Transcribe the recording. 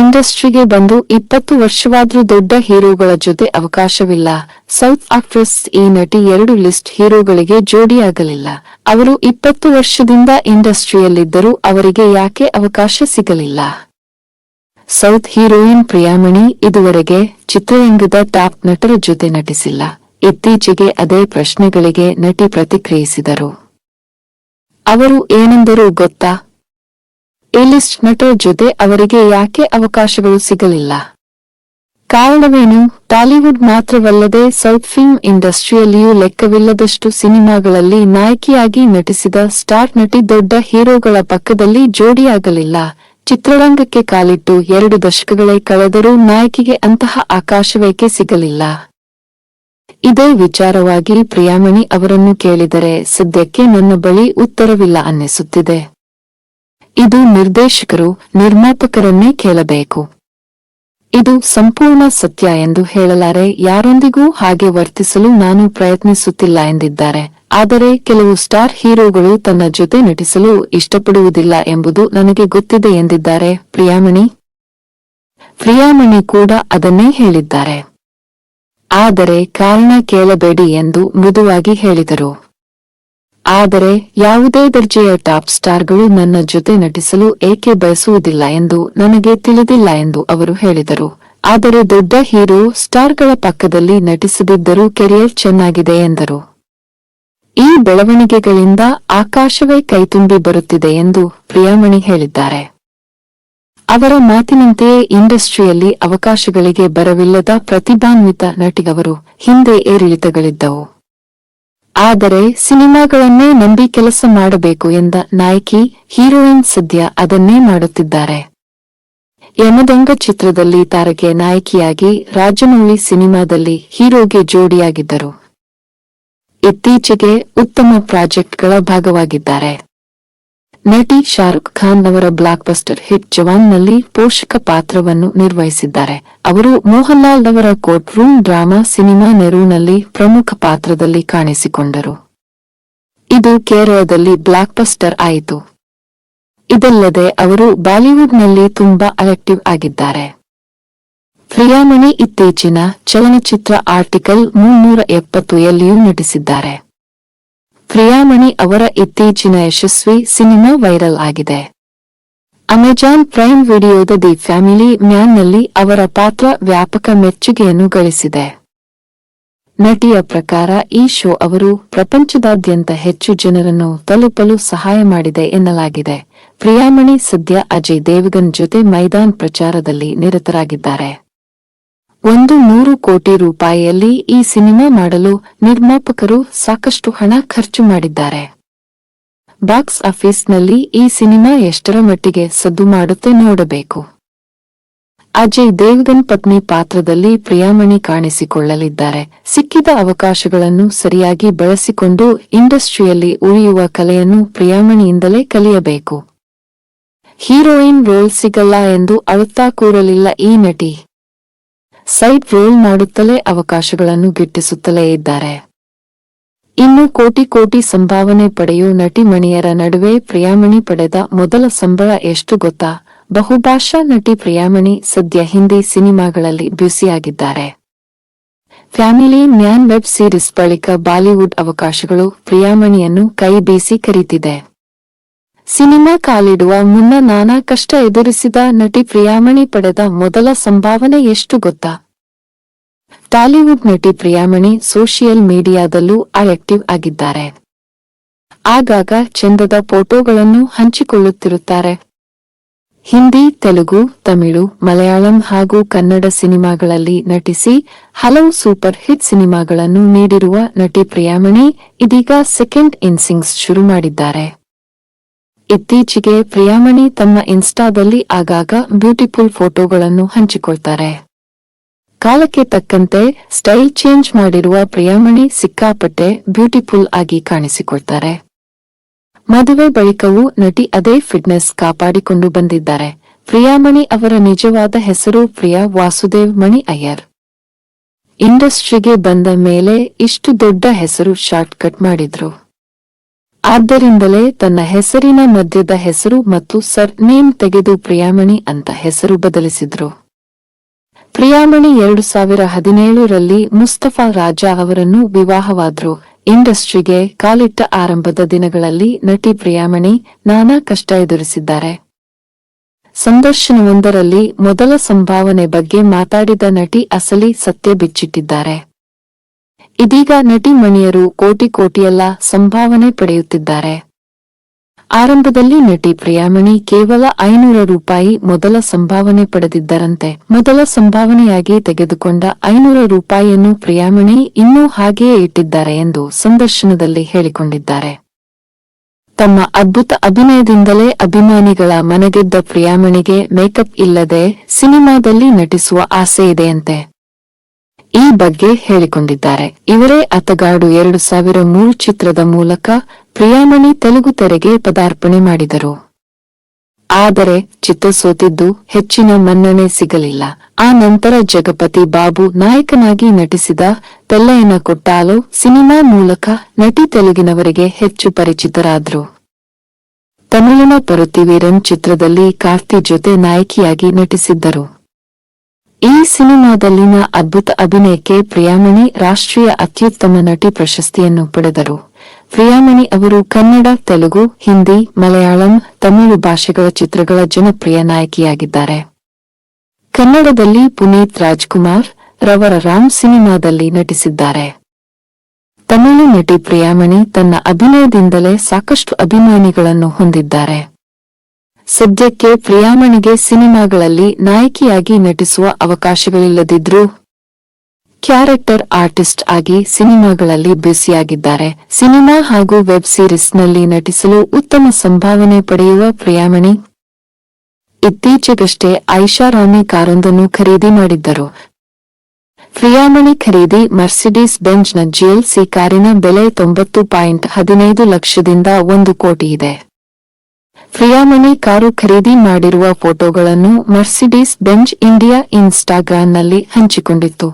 ಇಂಡಸ್ಟ್ರಿಗೆ ಬಂದು ಇಪ್ಪತ್ತು ವರ್ಷವಾದ್ರೂ ದೊಡ್ಡ ಹೀರೋಗಳ ಜೊತೆ ಅವಕಾಶವಿಲ್ಲ. ಸೌತ್ ಆಕ್ಟ್ರೆಸ್ ಈ ನಟಿ ಎರಡು ಲಿಸ್ಟ್ ಹೀರೋಗಳಿಗೆ ಜೋಡಿಯಾಗಲಿಲ್ಲ. ಅವರು ಇಪ್ಪತ್ತು ವರ್ಷದಿಂದ ಇಂಡಸ್ಟ್ರಿಯಲ್ಲಿದ್ದರೂ ಅವರಿಗೆ ಯಾಕೆ ಅವಕಾಶ ಸಿಗಲಿಲ್ಲ? ಸೌತ್ ಹೀರೋಯಿನ್ ಪ್ರಿಯಾಮಣಿ ಇದುವರೆಗೆ ಚಿತ್ರರಂಗದ ಟಾಪ್ ನಟರ ಜೊತೆ ನಟಿಸಿಲ್ಲ. ಇತ್ತೀಚೆಗೆ ಅದೇ ಪ್ರಶ್ನೆಗಳಿಗೆ ನಟಿ ಪ್ರತಿಕ್ರಿಯಿಸಿದರು. ಅವರು ಏನೆಂದರೂ ಗೊತ್ತಾ? ಎಲಿಸ್ಟ್ ನಟರ ಜೊತೆ ಅವರಿಗೆ ಯಾಕೆ ಅವಕಾಶಗಳು ಸಿಗಲಿಲ್ಲ? ಕಾರಣವೇನು? ಟಾಲಿವುಡ್ ಮಾತ್ರವಲ್ಲದೆ ಸೌತ್ ಫಿಲ್ಮ್ ಇಂಡಸ್ಟ್ರಿಯಲ್ಲಿಯೂ ಲೆಕ್ಕವಿಲ್ಲದಷ್ಟು ಸಿನಿಮಾಗಳಲ್ಲಿ ನಾಯಕಿಯಾಗಿ ನಟಿಸಿದ ಸ್ಟಾರ್ ನಟಿ ದೊಡ್ಡ ಹೀರೋಗಳ ಪಕ್ಕದಲ್ಲಿ ಜೋಡಿಯಾಗಲಿಲ್ಲ. ಚಿತ್ರರಂಗಕ್ಕೆ ಕಾಲಿಟ್ಟು ಎರಡು ದಶಕಗಳೇ ಕಳೆದರೂ ನಾಯಕಿಗೆ ಅಂತಹ ಆಕಾಶವೇಕೆ ಸಿಗಲಿಲ್ಲ? ಇದೇ ವಿಚಾರವಾಗಿ ಪ್ರಿಯಾಮಣಿ ಅವರನ್ನು ಕೇಳಿದರೆ ಸದ್ಯಕ್ಕೆ ನನ್ನ ಬಳಿ ಉತ್ತರವಿಲ್ಲ ಅನ್ನಿಸುತ್ತಿದೆ. ಇದು ನಿರ್ದೇಶಕರು, ನಿರ್ಮಾಪಕರನ್ನೇ ಕೇಳಬೇಕು. ಇದು ಸಂಪೂರ್ಣ ಸತ್ಯ ಎಂದು ಹೇಳಲಾರೆ, ಯಾರೊಂದಿಗೂ ಹಾಗೆ ವರ್ತಿಸಲು ನಾನು ಪ್ರಯತ್ನಿಸುತ್ತಿಲ್ಲ ಎಂದಿದ್ದಾರೆ. ಆದರೆ ಕೆಲವು ಸ್ಟಾರ್ ಹೀರೋಗಳು ತನ್ನ ಜೊತೆ ನಟಿಸಲು ಇಷ್ಟಪಡುವುದಿಲ್ಲ ಎಂಬುದು ನನಗೆ ಗೊತ್ತಿದೆ ಎಂದಿದ್ದಾರೆ. ಪ್ರಿಯಾಮಣಿ? ಪ್ರಿಯಾಮಣಿ ಕೂಡ ಅದನ್ನೇ ಹೇಳಿದ್ದಾರೆ. ಆದರೆ ಕಾರಣ ಕೇಳಬೇಡಿ ಎಂದು ಮೃದುವಾಗಿ ಹೇಳಿದರು. ಆದರೆ ಯಾವುದೇ ದರ್ಜೆಯ ಟಾಪ್ ಸ್ಟಾರ್ಗಳು ನನ್ನ ಜೊತೆ ನಟಿಸಲು ಏಕೆ ಬಯಸುವುದಿಲ್ಲ ಎಂದು ನನಗೆ ತಿಳಿದಿಲ್ಲ ಎಂದು ಅವರು ಹೇಳಿದರು. ಆದರೆ ದೊಡ್ಡ ಹೀರೋ ಸ್ಟಾರ್ಗಳ ಪಕ್ಕದಲ್ಲಿ ನಟಿಸದಿದ್ದರೂ ಕೆರಿಯರ್ ಚೆನ್ನಾಗಿದೆ ಎಂದರು. ಈ ಬೆಳವಣಿಗೆಗಳಿಂದ ಆಕಾಶವೇ ಕೈತುಂಬಿ ಬರುತ್ತಿದೆ ಎಂದು ಪ್ರಿಯಾಮಣಿ ಹೇಳಿದ್ದಾರೆ. ಅವರ ಮಾತಿನಂತೆಯೇ ಇಂಡಸ್ಟ್ರಿಯಲ್ಲಿ ಅವಕಾಶಗಳಿಗೆ ಬರವಿಲ್ಲದ ಪ್ರತಿಭಾನ್ವಿತ ನಟಿಗವರು ಹಿಂದೆ ಏರಿಳಿತಗಳಿದ್ದವು. ಆದರೆ ಸಿನಿಮಾಗಳನ್ನೇ ನಂಬಿ ಕೆಲಸ ಮಾಡಬೇಕು ಎಂದ ನಾಯಕಿ, ಹೀರೋಯಿನ್ ಸದ್ಯ ಅದನ್ನೇ ಮಾಡುತ್ತಿದ್ದಾರೆ. ಯಮದಂಗ ಚಿತ್ರದಲ್ಲಿ ತಾರಕೆ ನಾಯಕಿಯಾಗಿ ರಾಜಮೌಳಿ ಸಿನಿಮಾದಲ್ಲಿ ಹೀರೋಗೆ ಜೋಡಿಯಾಗಿದ್ದರು. ಇತ್ತೀಚೆಗೆ ಉತ್ತಮ ಪ್ರಾಜೆಕ್ಟ್ಗಳ ಭಾಗವಾಗಿದ್ದಾರೆ. ನಟಿ ಶಾರುಖ್ ಖಾನ್ ಅವರ ಬ್ಲಾಕ್ ಬಸ್ಟರ್ ಹಿಟ್ ಜವಾನ್ನಲ್ಲಿ ಪೋಷಕ ಪಾತ್ರವನ್ನು ನಿರ್ವಹಿಸಿದ್ದಾರೆ. ಅವರು ಮೋಹನ್ಲಾಲ್ ಅವರ ಕೋರ್ಟ್ ರೂಮ್ ಡ್ರಾಮಾ ಸಿನಿಮಾ ನೆರೂನಲ್ಲಿ ಪ್ರಮುಖ ಪಾತ್ರದಲ್ಲಿ ಕಾಣಿಸಿಕೊಂಡರು. ಇದು ಕೇರಳದಲ್ಲಿ ಬ್ಲಾಕ್ ಬಸ್ಟರ್ ಆಯಿತು. ಇದಲ್ಲದೆ ಅವರು ಬಾಲಿವುಡ್ನಲ್ಲಿ ತುಂಬಾ ಅಲೆಕ್ಟಿವ್ ಆಗಿದ್ದಾರೆ. ಪ್ರಿಯಾಮಣಿ ಇತ್ತೀಚಿನ ಚಲನಚಿತ್ರ ಆರ್ಟಿಕಲ್ ಮುನ್ನೂರ ಎಪ್ಪತ್ತು ಎಲ್ಲಿಯೂ ನಟಿಸಿದ್ದಾರೆ. ಪ್ರಿಯಾಮಣಿ ಅವರ ಇತ್ತೀಚಿನ ಯಶಸ್ವಿ ಸಿನಿಮಾ ವೈರಲ್ ಆಗಿದೆ. ಅಮೆಜಾನ್ ಪ್ರೈಮ್ ವಿಡಿಯೋದ ದಿ ಫ್ಯಾಮಿಲಿ ಮ್ಯಾನ್ನಲ್ಲಿ ಅವರ ಪಾತ್ರ ವ್ಯಾಪಕ ಮೆಚ್ಚುಗೆಯನ್ನು ಗಳಿಸಿದೆ. ನಟಿಯ ಪ್ರಕಾರ ಈ ಶೋ ಅವರು ಪ್ರಪಂಚದಾದ್ಯಂತ ಹೆಚ್ಚು ಜನರನ್ನು ತಲುಪಲು ಸಹಾಯ ಮಾಡಿದೆ ಎನ್ನಲಾಗಿದೆ. ಪ್ರಿಯಾಮಣಿ ಸದ್ಯ ಅಜಯ್ ದೇವಗನ್ ಜೊತೆ ಮೈದಾನ್ ಪ್ರಚಾರದಲ್ಲಿ ನಿರತರಾಗಿದ್ದಾರೆ. ಒಂದು ನೂರು ಕೋಟಿ ರೂಪಾಯಿಯಲ್ಲಿ ಈ ಸಿನಿಮಾ ಮಾಡಲು ನಿರ್ಮಾಪಕರು ಸಾಕಷ್ಟು ಹಣ ಖರ್ಚು ಮಾಡಿದ್ದಾರೆ. ಬಾಕ್ಸ್ ಆಫೀಸ್ನಲ್ಲಿ ಈ ಸಿನಿಮಾ ಎಷ್ಟರ ಮಟ್ಟಿಗೆ ಸದ್ದು ಮಾಡುತ್ತೆ ನೋಡಬೇಕು. ಅಜಯ್ ದೇವಗನ್ ಪತ್ನಿ ಪಾತ್ರದಲ್ಲಿ ಪ್ರಿಯಾಮಣಿ ಕಾಣಿಸಿಕೊಳ್ಳಲಿದ್ದಾರೆ. ಸಿಕ್ಕಿದ ಅವಕಾಶಗಳನ್ನು ಸರಿಯಾಗಿ ಬಳಸಿಕೊಂಡು ಇಂಡಸ್ಟ್ರಿಯಲ್ಲಿ ಉಳಿಯುವ ಕಲೆಯನ್ನು ಪ್ರಿಯಾಮಣಿಯಿಂದಲೇ ಕಲಿಯಬೇಕು. ಹೀರೋಯಿನ್ ರೋಲ್ ಸಿಗಲ್ಲ ಎಂದು ಅಳುತ್ತಾ ಕೂರಲಿಲ್ಲ ಈ ನಟಿ. ಸೈಡ್ ರೋಲ್ ಮಾಡುತ್ತಲೇ ಅವಕಾಶಗಳನ್ನು ಗಿಟ್ಟಿಸುತ್ತಲೇ ಇದ್ದಾರೆ. ಇನ್ನು ಕೋಟಿ ಕೋಟಿ ಸಂಭಾವನೆ ಪಡೆಯೋ ನಟಿ ಮಣಿಯರ ನಡುವೆ ಪ್ರಿಯಾಮಣಿ ಪಡೆದ ಮೊದಲ ಸಂಬಳ ಎಷ್ಟು ಗೊತ್ತಾ? ಬಹುಭಾಷಾ ನಟಿ ಪ್ರಿಯಾಮಣಿ ಸದ್ಯ ಹಿಂದಿ ಸಿನಿಮಾಗಳಲ್ಲಿ ಬ್ಯುಸಿಯಾಗಿದ್ದಾರೆ. ಫ್ಯಾಮಿಲಿ ಮ್ಯಾನ್ ವೆಬ್ ಸೀರೀಸ್ ಬಳಿಕ ಬಾಲಿವುಡ್ ಅವಕಾಶಗಳು ಪ್ರಿಯಾಮಣಿಯನ್ನು ಕೈ ಬೀಸಿ ಕರೀತಿದೆ. ಸಿನಿಮಾ ಕಾಲಿಡುವ ಮುನ್ನ ನಾನಾ ಕಷ್ಟ ಎದುರಿಸಿದ ನಟಿ ಪ್ರಿಯಾಮಣಿ ಪಡೆದ ಮೊದಲ ಸಂಭಾವನೆ ಎಷ್ಟು ಗೊತ್ತಾ? ಟಾಲಿವುಡ್ ನಟಿ ಪ್ರಿಯಾಮಣಿ ಸೋಷಿಯಲ್ ಮೀಡಿಯಾದಲ್ಲೂ ಆಕ್ಟಿವ್ ಆಗಿದ್ದಾರೆ. ಆಗಾಗ ಚಂದದ ಫೋಟೋಗಳನ್ನು ಹಂಚಿಕೊಳ್ಳುತ್ತಿರುತ್ತಾರೆ. ಹಿಂದಿ, ತೆಲುಗು, ತಮಿಳು, ಮಲಯಾಳಂ ಹಾಗೂ ಕನ್ನಡ ಸಿನಿಮಾಗಳಲ್ಲಿ ನಟಿಸಿ ಹಲವು ಸೂಪರ್ ಹಿಟ್ ಸಿನಿಮಾಗಳನ್ನು ನೀಡಿರುವ ನಟಿ ಪ್ರಿಯಾಮಣಿ ಇದೀಗ ಸೆಕೆಂಡ್ ಇನ್ಸಿಂಗ್ಸ್ ಶುರು ಮಾಡಿದ್ದಾರೆ. ಇತ್ತೀಚೆಗೆ ಪ್ರಿಯಾಮಣಿ ತಮ್ಮ ಇನ್ಸ್ಟಾದಲ್ಲಿ ಆಗಾಗ ಬ್ಯೂಟಿಫುಲ್ ಫೋಟೋಗಳನ್ನು ಹಂಚಿಕೊಳ್ತಾರೆ. ಕಾಲಕ್ಕೆ ತಕ್ಕಂತೆ ಸ್ಟೈಲ್ ಚೇಂಜ್ ಮಾಡಿರುವ ಪ್ರಿಯಾಮಣಿ ಸಿಕ್ಕಾಪಟ್ಟೆ ಬ್ಯೂಟಿಫುಲ್ ಆಗಿ ಕಾಣಿಸಿಕೊಳ್ತಾರೆ. ಮದುವೆ ಬಳಿಕವೂ ನಟಿ ಅದೇ ಫಿಟ್ನೆಸ್ ಕಾಪಾಡಿಕೊಂಡು ಬಂದಿದ್ದಾರೆ. ಪ್ರಿಯಾಮಣಿ ಅವರ ನಿಜವಾದ ಹೆಸರು ಪ್ರಿಯಾ ವಾಸುದೇವ್ ಮಣಿ ಅಯ್ಯರ್. ಇಂಡಸ್ಟ್ರಿಗೆ ಬಂದ ಮೇಲೆ ಇಷ್ಟು ದೊಡ್ಡ ಹೆಸರು ಶಾರ್ಟ್ ಕಟ್ ಮಾಡಿದ್ರು. ಆದ್ದರಿಂದಲೇ ತನ್ನ ಹೆಸರಿನ ಮಧ್ಯದ ಹೆಸರು ಮತ್ತು ಸರ್ ನೇಮ್ ತೆಗೆದು ಪ್ರಿಯಾಮಣಿ ಅಂತ ಹೆಸರು ಬದಲಿಸಿದ್ರು. ಪ್ರಿಯಾಮಣಿ ಎರಡು ಸಾವಿರ ಹದಿನೇಳರಲ್ಲಿ ಮುಸ್ತಫಾ ರಾಜ ಅವರನ್ನು ವಿವಾಹವಾದ್ರು. ಇಂಡಸ್ಟ್ರಿಗೆ ಕಾಲಿಟ್ಟ ಆರಂಭದ ದಿನಗಳಲ್ಲಿ ನಟಿ ಪ್ರಿಯಾಮಣಿ ನಾನಾ ಕಷ್ಟ ಎದುರಿಸಿದ್ದಾರೆ. ಸಂದರ್ಶನವೊಂದರಲ್ಲಿ ಮೊದಲ ಸಂಭಾವನೆ ಬಗ್ಗೆ ಮಾತಾಡಿದ ನಟಿ ಅಸಲಿ ಸತ್ಯ ಬಿಚ್ಚಿಟ್ಟಿದ್ದಾರೆ. ಇದೀಗ ನಟಿ ಮಣಿಯರು ಕೋಟಿ ಕೋಟಿಯೆಲ್ಲ ಸಂಭಾವನೆ ಪಡೆಯುತ್ತಿದ್ದಾರೆ. ಆರಂಭದಲ್ಲಿ ನಟಿ ಪ್ರಿಯಾಮಣಿ ಕೇವಲ ಐನೂರು ರೂಪಾಯಿ ಮೊದಲ ಸಂಭಾವನೆ ಪಡೆದಿದ್ದರಂತೆ. ಮೊದಲ ಸಂಭಾವನೆಯಾಗಿ ತೆಗೆದುಕೊಂಡ ಐನೂರು ರೂಪಾಯಿಯನ್ನು ಪ್ರಿಯಾಮಣಿ ಇನ್ನೂ ಹಾಗೆಯೇ ಇಟ್ಟಿದ್ದಾರೆ ಎಂದು ಸಂದರ್ಶನದಲ್ಲಿ ಹೇಳಿಕೊಂಡಿದ್ದಾರೆ. ತಮ್ಮ ಅದ್ಭುತ ಅಭಿನಯದಿಂದಲೇ ಅಭಿಮಾನಿಗಳ ಮನಗೆದ್ದ ಪ್ರಿಯಾಮಣಿಗೆ ಮೇಕಪ್ ಇಲ್ಲದೆ ಸಿನಿಮಾದಲ್ಲಿ ನಟಿಸುವ ಆಸೆ ಇದೆಯಂತೆ. ಈ ಬಗ್ಗೆ ಹೇಳಿಕೊಂಡಿದ್ದಾರೆ. ಇವರೇ ಅತಗಾಡು ಎರಡು ಸಾವಿರ ಮೂರು ಚಿತ್ರದ ಮೂಲಕ ಪ್ರಿಯಾಮಣಿ ತೆಲುಗು ತೆರೆಗೆ ಪದಾರ್ಪಣೆ ಮಾಡಿದರು. ಆದರೆ ಚಿತ್ರ ಸೋತಿದ್ದು ಹೆಚ್ಚಿನ ಮನ್ನಣೆ ಸಿಗಲಿಲ್ಲ. ಆ ನಂತರ ಜಗಪತಿ ಬಾಬು ನಾಯಕನಾಗಿ ನಟಿಸಿದ ತೆಲ್ಲಯ್ಯನ ಕೊಟ್ಟಾಲು ಸಿನಿಮಾ ಮೂಲಕ ನಟಿ ತೆಲುಗಿನವರಿಗೆ ಹೆಚ್ಚು ಪರಿಚಿತರಾದರು. ತಮಿಳಿನ ಪರುತಿವೀರನ್ ಚಿತ್ರದಲ್ಲಿ ಕಾರ್ತಿ ಜೊತೆ ನಾಯಕಿಯಾಗಿ ನಟಿಸಿದ್ದರು. ಈ ಸಿನಿಮಾದಲ್ಲಿನ ಅದ್ಭುತ ಅಭಿನಯಕ್ಕೆ ಪ್ರಿಯಾಮಣಿ ರಾಷ್ಟ್ರೀಯ ಅತ್ಯುತ್ತಮ ನಟಿ ಪ್ರಶಸ್ತಿಯನ್ನು ಪಡೆದರು. ಪ್ರಿಯಾಮಣಿ ಅವರು ಕನ್ನಡ, ತೆಲುಗು, ಹಿಂದಿ, ಮಲಯಾಳಂ, ತಮಿಳು ಭಾಷೆಗಳ ಚಿತ್ರಗಳ ಜನಪ್ರಿಯ ನಾಯಕಿಯಾಗಿದ್ದಾರೆ. ಕನ್ನಡದಲ್ಲಿ ಪುನೀತ್ ರಾಜ್ಕುಮಾರ್ ರವರ ರಾಮ್ ಸಿನಿಮಾದಲ್ಲಿ ನಟಿಸಿದ್ದಾರೆ. ತಮಿಳು ನಟಿ ಪ್ರಿಯಾಮಣಿ ತನ್ನ ಅಭಿನಯದಿಂದಲೇ ಸಾಕಷ್ಟು ಅಭಿಮಾನಿಗಳನ್ನು ಹೊಂದಿದ್ದಾರೆ. ಸದ್ಯಕ್ಕೆ ಪ್ರಿಯಾಮಣಿಗೆ ಸಿನಿಮಾಗಳಲ್ಲಿ ನಾಯಕಿಯಾಗಿ ನಟಿಸುವ ಅವಕಾಶಗಳಿಲ್ಲದಿದ್ರೂ ಕ್ಯಾರೆಕ್ಟರ್ ಆರ್ಟಿಸ್ಟ್ ಆಗಿ ಸಿನಿಮಾಗಳಲ್ಲಿ ಬ್ಯುಸಿಯಾಗಿದ್ದಾರೆ. ಸಿನಿಮಾ ಹಾಗೂ ವೆಬ್ ಸೀರೀಸ್ನಲ್ಲಿ ನಟಿಸಲು ಉತ್ತಮ ಸಂಭಾವನೆ ಪಡೆಯುವ ಪ್ರಿಯಾಮಣಿ ಇತ್ತೀಚೆಗಷ್ಟೇ ಐಷಾರಾಮಿ ಕಾರೊಂದನ್ನು ಖರೀದಿ ಮಾಡಿದ್ದರು. ಪ್ರಿಯಾಮಣಿ ಖರೀದಿ ಮರ್ಸಿಡೀಸ್ ಬೆಂಜ್ನ ಜಿಎಲ್ಸಿ ಕಾರಿನ ಬೆಲೆ ತೊಂಬತ್ತು ಪಾಯಿಂಟ್ ಹದಿನೈದು ಲಕ್ಷದಿಂದ ಒಂದು ಕೋಟಿ ಇದೆ. ಪ್ರಿಯಾಮಣಿ ಕಾರು ಖರೀದಿ ಮಾಡಿರುವ ಫೋಟೋಗಳನ್ನು ಮರ್ಸಿಡೀಸ್ ಬೆಂಜ್ ಇಂಡಿಯಾ ಇನ್ಸ್ಟಾಗ್ರಾಂನಲ್ಲಿ ಹಂಚಿಕೊಂಡಿತ್ತು.